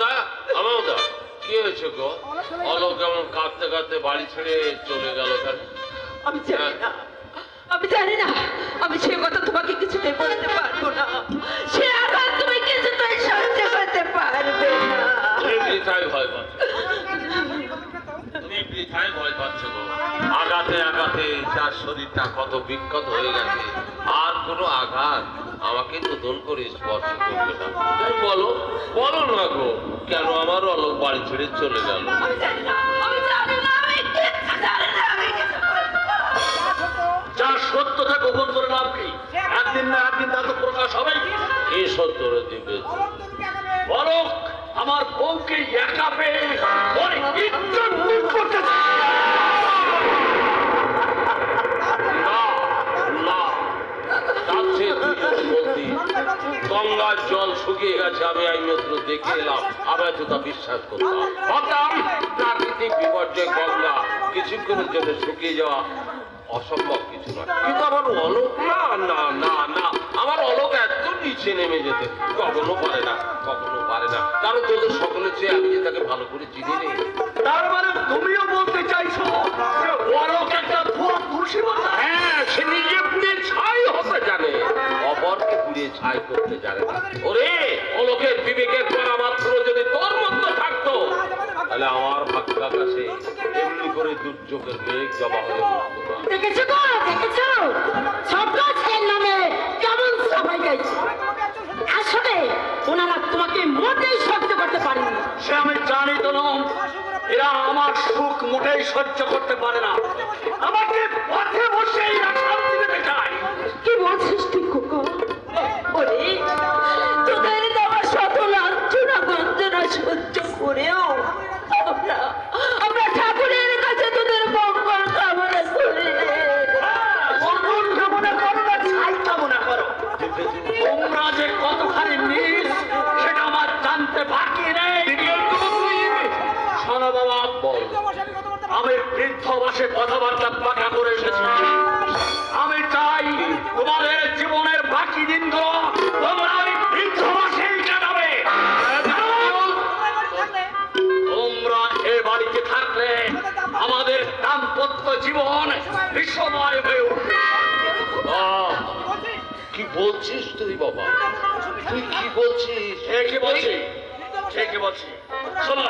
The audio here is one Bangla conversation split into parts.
আমদা আমদা কি হয়েছে গো? অলোক কেমন কাঁদতে কাঁদতে বাড়ি ছেড়ে চলে গেল কেন? আমি জানি না। আমি জানি না। আমি সে কথা তোমাকে কিছুতেই বলতে পারব না। সে আঘাত তুমি কিছুতেই সহ্য করতে পারবে না। তুমি বৃথায় ভয় পাচ্ছ। তুমি বৃথায় ভয় পাচ্ছ গো। আঘাতে আঘাতে যার শরীরটা কত বিক্ষত হয়ে গেছে আর কোনো আঘাত আমাকে নতুন করে স্পর্শ করবে না। বলো বলো না গো কেন আমার অলোক বাড়ি ছেড়ে চলে গেল। যার সত্যতা গোপন করে লাভ কি? একদিন না একদিন তা তো প্রকাশ হবেই কি সত্য রে দিবে? বরং আমার বউকে একা পেয়ে গঙ্গার জল শুকিয়ে গেছে, আমি আইনত্র দেখে এলাম। আবার তো তা বিশ্বাস ভাবতাম প্রাকৃতিক বিপর্যয়, গঙ্গা। কিছুক্ষণের জন্য শুকিয়ে যাওয়া অসম্ভব কিছু নয়। কিন্তু আমার অলোক না না না না। আমার অলোক এত নিচে নেমে যেতে কখনো পারে না, কখনো পারে না। কারণ তোদের সকলের চেয়ে আমি যে তাকে ভালো করে চিনি নেই। করতে জানে না। ওরে অলোকের বিবেকের করা মাত্র যদি তোর মতো থাকতো তাহলে আমার ভাগ্য কাছে এমনি করে দুর্যোগের মেঘ জমা হয়ে উঠতো দেখেছ তো? দেখেছ? ছোট ছেলের নামে কেমন সবাই গাইছে আসলে ওনারা তোমাকে মোটেই সহ্য করতে পারেনি সে আমি জানি তো নম এরা আমার সুখ মোটেই সহ্য করতে পারে না। আমাকে পথে বসে এরা শান্তি দিতে চায়। করেও আমরা আমরা ঠাকুরের কাছে তোদের মঙ্গল কামনা করি। মঙ্গল কামনা করো না ছাই কামনা করো। তোমরা যে কতখানি সেটা আমার জানতে বাকি নেই। শোনো বাবা আমি বৃদ্ধ বাসে কথাবার্তা জীবন বিষময় হয়ে উঠবে কি বলছিস তুই বাবা? তুই কি বলছিস? কি বলছি বলছি শোনো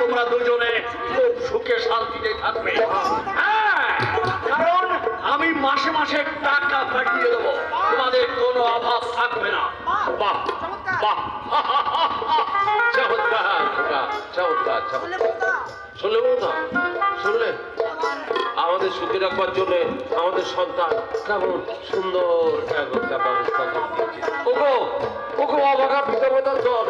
তোমরা দুজনে খুব সুখে শান্তিতে থাকবে। হ্যাঁ কারণ আমি মাসে মাসে টাকা চমৎকার শুনলে বৌদা শুনলে আমাদের সুখে রাখবার জন্য আমাদের সন্তান কেমন সুন্দর একটা ব্যবস্থা করে দিয়েছে। ওগো ওগো অবাকা পিতামাতার দল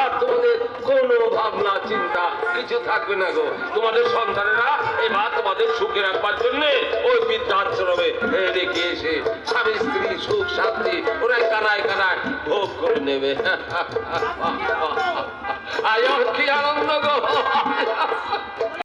আর তোমাদের কোনো ভাবনা চিন্তা কিছু থাকবে না গো। তোমাদের সন্তানেরা এবার তোমাদের সুখে রাখবার জন্য ওই বৃদ্ধাশ্রমে রেখে এসে স্বামী স্ত্রী সুখ শান্তি ওরা কানায় কানায় ভোগ করে নেবে। আয় কি আনন্দ গো।